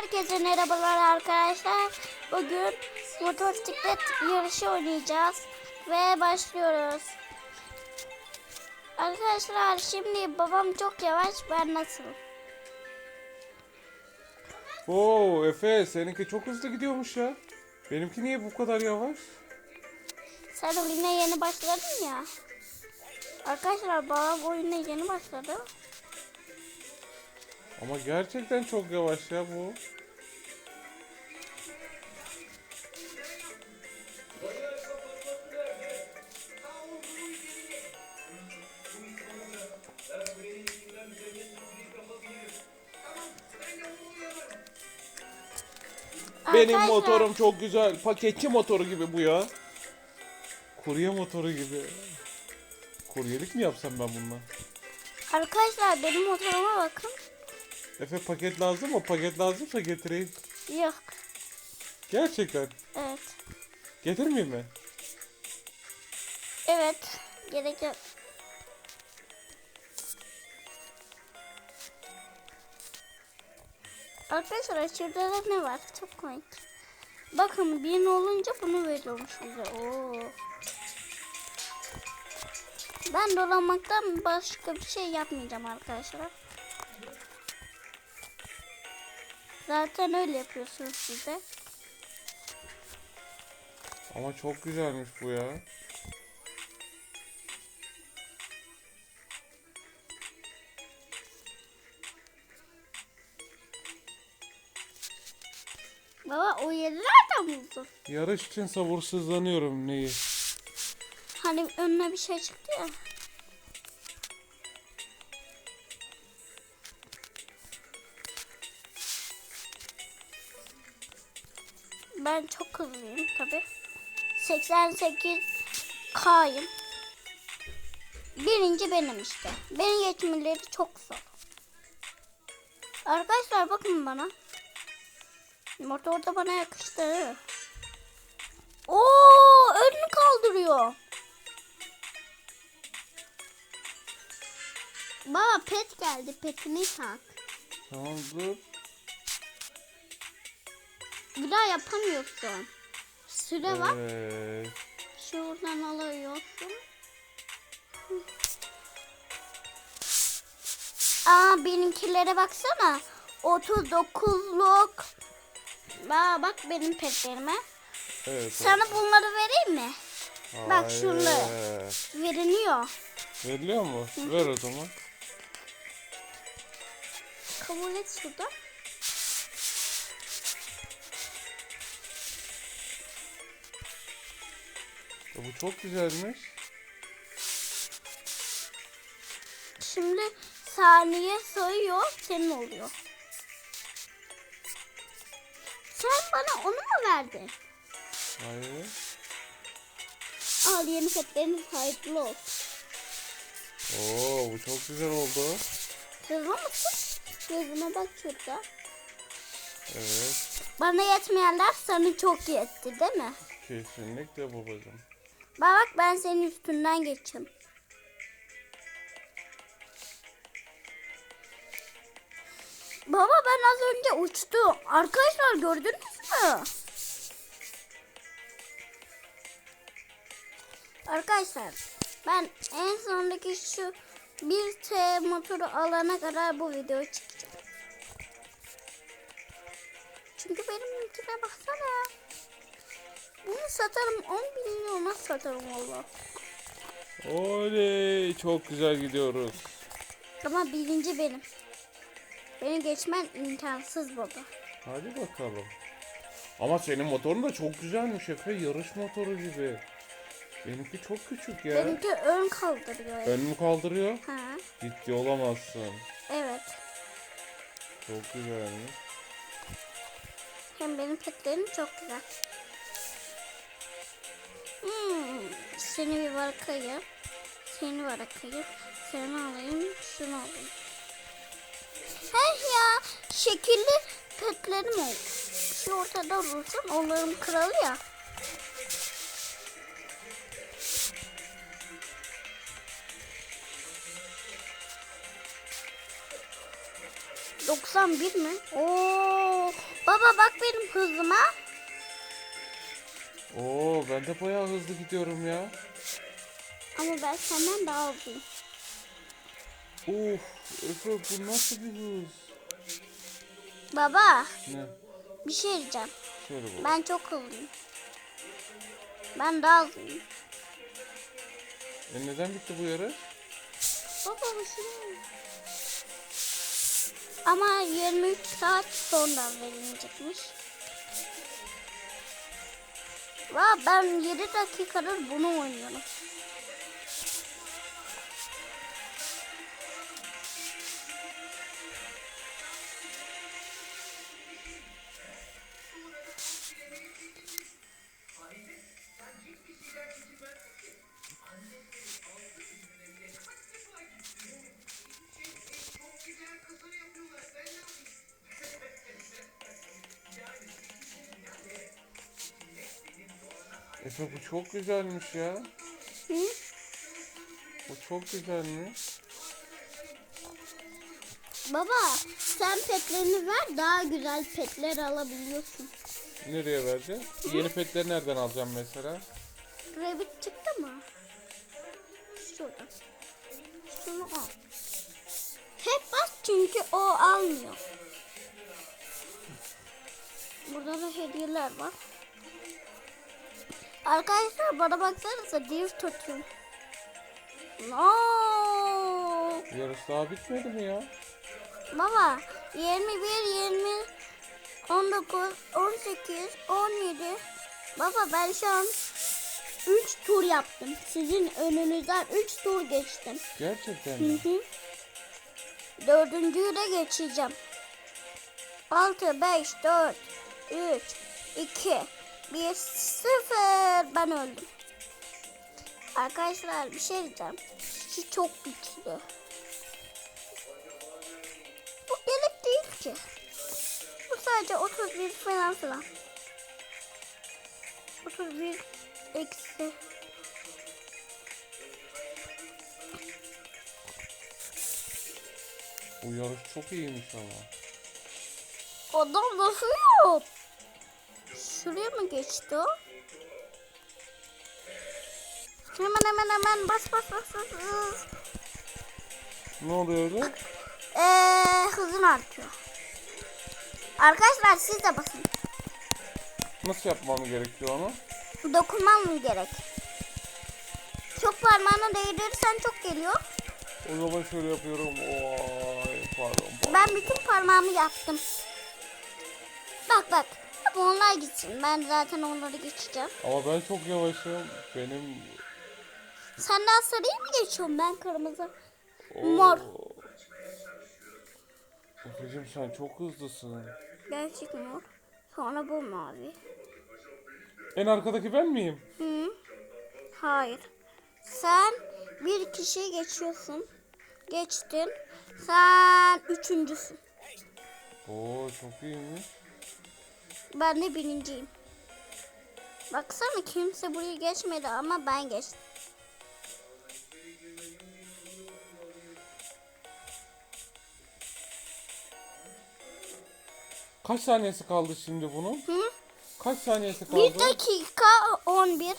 Herkese merhabalar arkadaşlar. Bugün motosiklet yarışı oynayacağız ve başlıyoruz. Arkadaşlar şimdi babam çok yavaş ben nasıl? Oo Efe seninki çok hızlı gidiyormuş ya. Benimki niye bu kadar yavaş? Sen oyuna yeni başladın ya. Arkadaşlar babam oyuna yeni başladı. Ama gerçekten çok yavaş ya bu. Benim Arkadaşlar- motorum çok güzel. Paketçi motoru gibi bu ya. Kurye motoru gibi. Kuryelik mi yapsam ben bununla? Arkadaşlar benim motoruma bakın. Efe paket lazım mı? Paket lazımsa getireyim. Yok. Gerçekten. Evet. Getirmeyeyim mi? Evet. Gerek yok. Arkadaşlar şurada da ne var? Çok komik. Bakın bin olunca bunu veriyormuş bize. Oo. Ben dolanmaktan başka bir şey yapmayacağım arkadaşlar. Zaten öyle yapıyorsunuz size. Ama çok güzelmiş bu ya. Baba o yeri nereden buldun? Yarış için sabırsızlanıyorum neyi? Hani önüne bir şey çıktı ya. Ben çok hızlıyım tabi. 88 K'yım. Birinci benim işte. Beni geçmeleri çok zor. Arkadaşlar bakın bana. Motor da bana yakıştı. Oo, önünü kaldırıyor. Baba pet geldi. Petini tak. Tamam dur. Bir daha yapamıyorsun. Süre var. Evet. Şuradan alıyorsun. Aa benimkilere baksana. 39'luk. Aa bak benim petlerime. Evet. Sana bunları vereyim mi? bak şunları. Hayır. Veriliyor. Veriliyor mu? Ver o zaman. Kabul et şurada. E, bu çok güzelmiş. Şimdi saniye sayıyor senin oluyor. Sen bana onu mu verdin? Hayır. Al yeni petlerin hayırlı olsun. Oo bu çok güzel oldu. Hızlı mısın? Gözüme bak şurada. Evet. Bana yetmeyenler sana çok yetti değil mi? Kesinlikle babacığım. Bak ben senin üstünden geçeyim. Baba ben az önce uçtum. Arkadaşlar gördünüz mü? Arkadaşlar ben en sondaki şu 1T motoru alana kadar bu video çekeceğim. Çünkü benimkine baksana. Bunu satarım 10 milyona satarım valla. Oley çok güzel gidiyoruz. Ama birinci benim. Beni geçmen imkansız baba. Hadi bakalım. Ama senin motorun da çok güzelmiş Efe. Yarış motoru gibi. Benimki çok küçük ya. Benimki ön kaldırıyor. Ön mü kaldırıyor? Ha, Ciddi olamazsın. evet. Çok güzelmiş. Hem benim petlerim çok güzel. Hmm, seni bir bırakayım. Seni bırakayım. Seni alayım. Şunu alayım. Hey ya şekilli petlerim oldu. Şu ortada dursun onların kralı ya. Doksan bir mi? Oo, bak benim hızıma. Oo ben de bayağı hızlı gidiyorum ya. Ama ben senden daha hızlıyım. Uf Efe bu nasıl bir hız? Baba Ne? bir şey diyeceğim. Şöyle bak. Ben çok hızlıyım. Ben daha hızlıyım. E neden bitti bu yarış? Baba hoşuma Ama 23 saat sonra verilecekmiş. Vay ben 7 dakikadır bunu oynuyorum. Efe bu çok güzelmiş ya. Hı? Bu çok güzelmiş. Baba sen petlerini ver daha güzel petler alabiliyorsun. Nereye vereceğiz? Yeni petleri nereden alacağım mesela? Rabbit çıktı mı? Şurada. Şunu al. Hep bas çünkü o almıyor. Burada da hediyeler var. Arkadaşlar bana baksanıza div tutuyorum. No. Yarış daha bitmedi mi ya? Baba 21, 20, 19, 18, 17. Baba ben şu an 3 tur yaptım. Sizin önünüzden 3 tur geçtim. Gerçekten Hı mi? hı. Dördüncüyü de geçeceğim. 6, 5, 4, 3, 2, 1, 0. Ben öldüm. Arkadaşlar bir şey diyeceğim. Şu çok güçlü. Bu gerek değil ki. Bu sadece 31 falan filan. 31 eksi. Bu yarış çok iyiymiş ama. Adam nasıl yok? Şuraya mı geçti o? Hemen hemen hemen bas bas bas bas. bas. Ne oluyor öyle? Ee, hızın artıyor. Arkadaşlar siz de basın. Nasıl yapmam gerekiyor onu? Dokunmam mı gerek? Çok parmağına değdirirsen çok geliyor. O zaman şöyle yapıyorum. Oy, pardon. pardon. Ben bütün parmağımı yaptım. Bak bak. Onlar gitsin. Ben zaten onları geçeceğim. Ama ben çok yavaşım. Benim... Senden sarıyı mı geçiyorum ben kırmızı? Oo. Mor. Efe'cim sen çok hızlısın. Gerçek mor. Sonra bu mavi. En arkadaki ben miyim? Hı. Hayır. Sen bir kişiyi geçiyorsun. Geçtin. Sen üçüncüsün. Oo çok iyiymiş. Ben de birinciyim. Baksana kimse burayı geçmedi ama ben geçtim. Kaç saniyesi kaldı şimdi bunun? Hı? Kaç saniyesi kaldı? Bir dakika 11.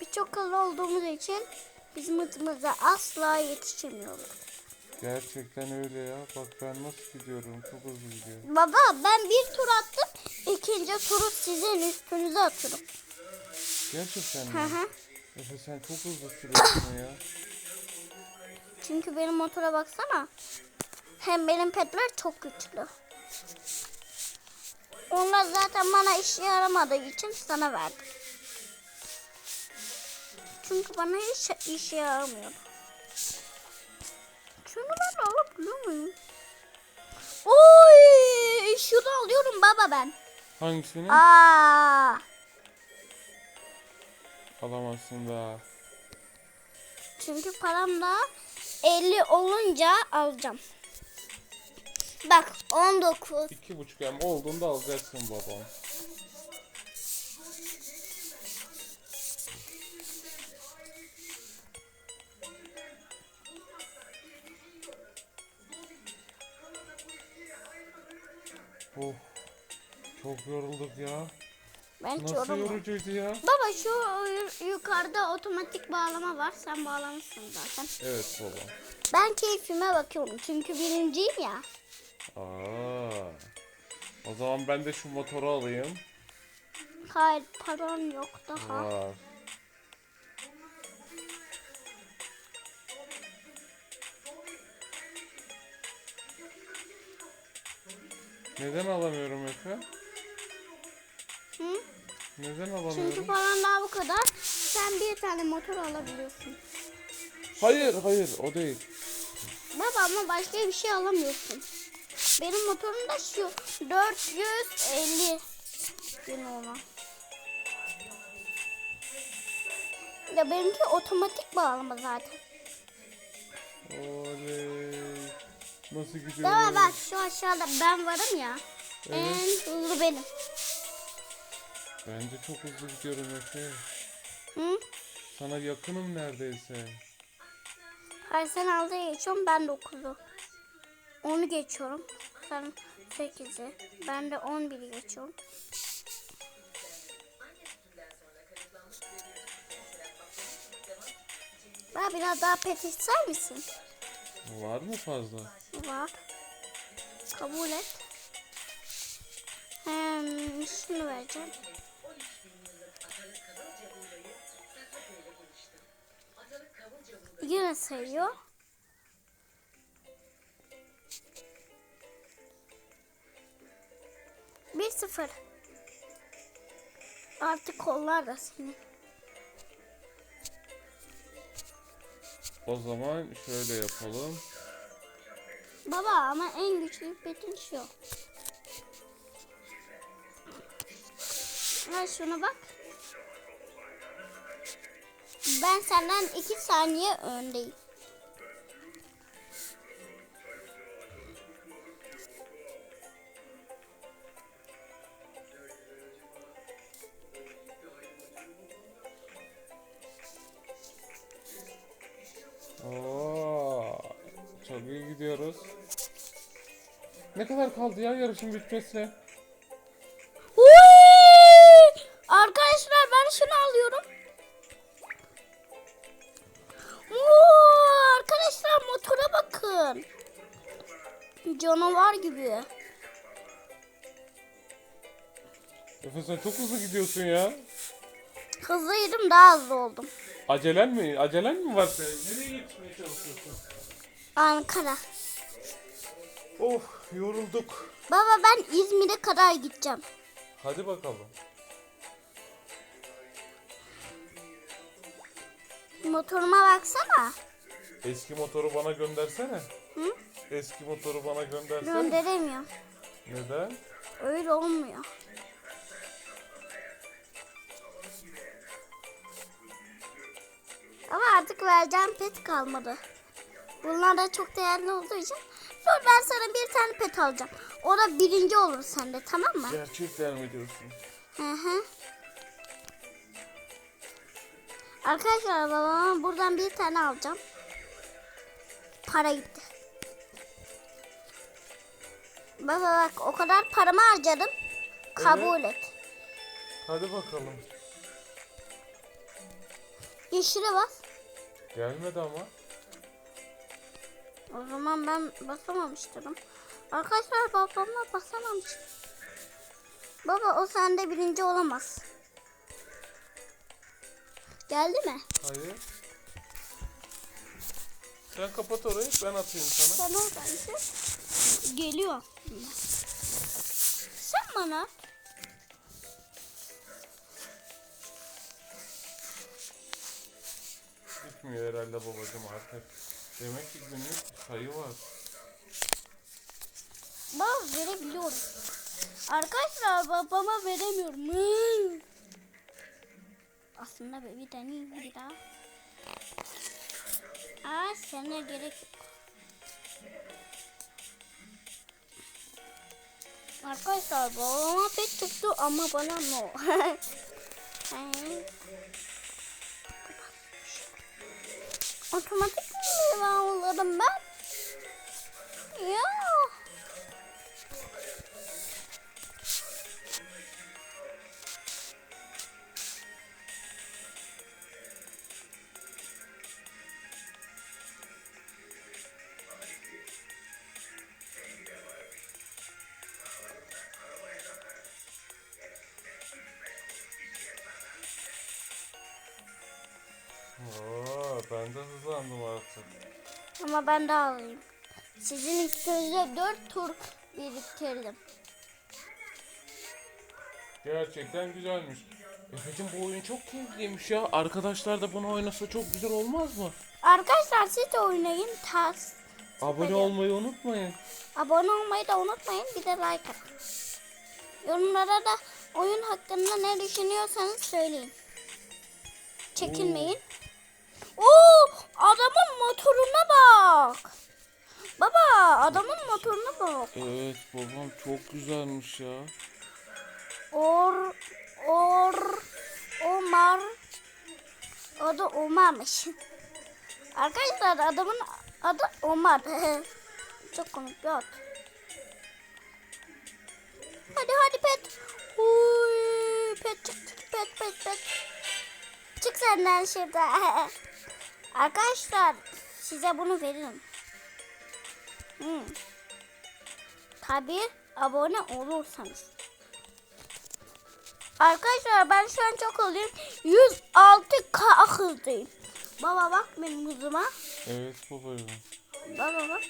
Biz çok hızlı olduğumuz için biz mıtımıza asla yetişemiyoruz. Gerçekten öyle ya. Bak ben nasıl gidiyorum. Çok hızlı gidiyorum. Baba ben bir tur attım. ikinci turu sizin üstünüze atıyorum. Gerçekten Hı mi? hı. Efe sen çok hızlı sürüyorsun ya. Çünkü benim motora baksana. Hem benim petler çok güçlü. Onlar zaten bana işe yaramadığı için sana verdim. Çünkü bana hiç işe yaramıyor. Şunu ben alabiliyor muyum? Oy! Şunu alıyorum baba ben. Hangisini? Aa! Alamazsın daha. Çünkü param da 50 olunca alacağım. Bak 19. İki buçuk em olduğunda alacaksın babam. Oh. Çok yorulduk ya. Ben hiç Nasıl yorulmam. yorucuydu ya? Baba şu yu- yukarıda otomatik bağlama var. Sen bağlamışsın zaten. Evet baba. Ben keyfime bakıyorum. Çünkü birinciyim ya. Aa. O zaman ben de şu motoru alayım. Hayır param yok daha. Var. Neden alamıyorum Efe? Hı? Neden Çünkü alamıyorum? paran daha bu kadar. Sen bir tane motor alabiliyorsun. Hayır hayır o değil. Baba ama başka bir şey alamıyorsun. Benim motorum da şu 450 bin olan. Ya benimki otomatik bağlama zaten. Oley. Nasıl gidiyor? Baba bak şu aşağıda ben varım ya. Evet. En hızlı benim. Bence çok hızlı gidiyorum Efe. Hı? Sana yakınım neredeyse. Hayır sen 6'ya geçiyorsun ben 9'u. 10'u geçiyorum. Sen 8'i. Ben de 11'i geçiyorum. Bana biraz daha pet ister misin? Var mı fazla? Var. Kabul et. Hem şunu vereceğim. Yine sayıyor. Bir sıfır. Artık kollar da senin. O zaman şöyle yapalım. Baba ama en güçlü petin şu. Ha şuna bak. Ben senden iki saniye öndeyim. Ne kadar kaldı ya yarışın bitmesine? Uy! Arkadaşlar ben şunu alıyorum. Oo, arkadaşlar motora bakın. Canavar gibi. Efe sen çok hızlı gidiyorsun ya. Hızlıydım daha hızlı oldum. Acelen mi? Acelen mi var senin? Nereye yetişmeye çalışıyorsun? Ankara. Of yorulduk. Baba ben İzmir'e kadar gideceğim. Hadi bakalım. Motoruma baksana. Eski motoru bana göndersene. Hı? Eski motoru bana göndersene. Gönderemiyorum. Neden? Öyle olmuyor. Ama artık vereceğim pet kalmadı. Bunlar da çok değerli olduğu için. Dur ben sana bir tane pet alacağım. O da birinci olur sende tamam mı? Gerçekten mi diyorsun? Hı hı. Arkadaşlar babama buradan bir tane alacağım. Para gitti. Baba bak o kadar paramı harcadım. Kabul et. Hadi bakalım. Yeşile bas. Gelmedi ama. O zaman ben basamamıştım. Arkadaşlar babama basamamış. Baba o sende birinci olamaz. Geldi mi? Hayır. Sen kapat orayı ben atayım sana. Sen oradaydı. Geliyor. Sen bana at. Gitmiyor herhalde babacım artık. Demek ki günlük sayı var. Baba verebiliyorum. Arkadaşlar babama veremiyorum. Aslında bir deneyeyim bir daha. Aa sana gerek yok. Arkadaşlar babama pek tuttu ama bana no. Otomatik devam olurum ben. Ya. Ben de hızlandım artık. Ama ben daha alayım. Sizin üstünüze dört tur biriktirdim. Gerçekten güzelmiş. Efe'cim bu oyun çok keyifliymiş ya. Arkadaşlar da bunu oynasa çok güzel olmaz mı? Arkadaşlar siz de oynayın. Tas. Abone olmayı unutmayın. Abone olmayı da unutmayın. Bir de like atın. Yorumlara da oyun hakkında ne düşünüyorsanız söyleyin. Çekinmeyin. Oo, adamın motoruna bak. Baba, adamın motoruna bak. Evet babam çok güzelmiş ya. Or, or, Omar. Adı Omar'mış. Arkadaşlar adamın adı Omar. Çok komik bir ad. Hadi hadi pet. Uy, pet çık çık pet pet pet. Çık senden şurada. Arkadaşlar size bunu veririm. Hmm. Tabii abone olursanız. Arkadaşlar ben şu an çok hızlıyım. 106K hızlıyım. Baba bak benim hızıma. Evet babacığım. Baba bak.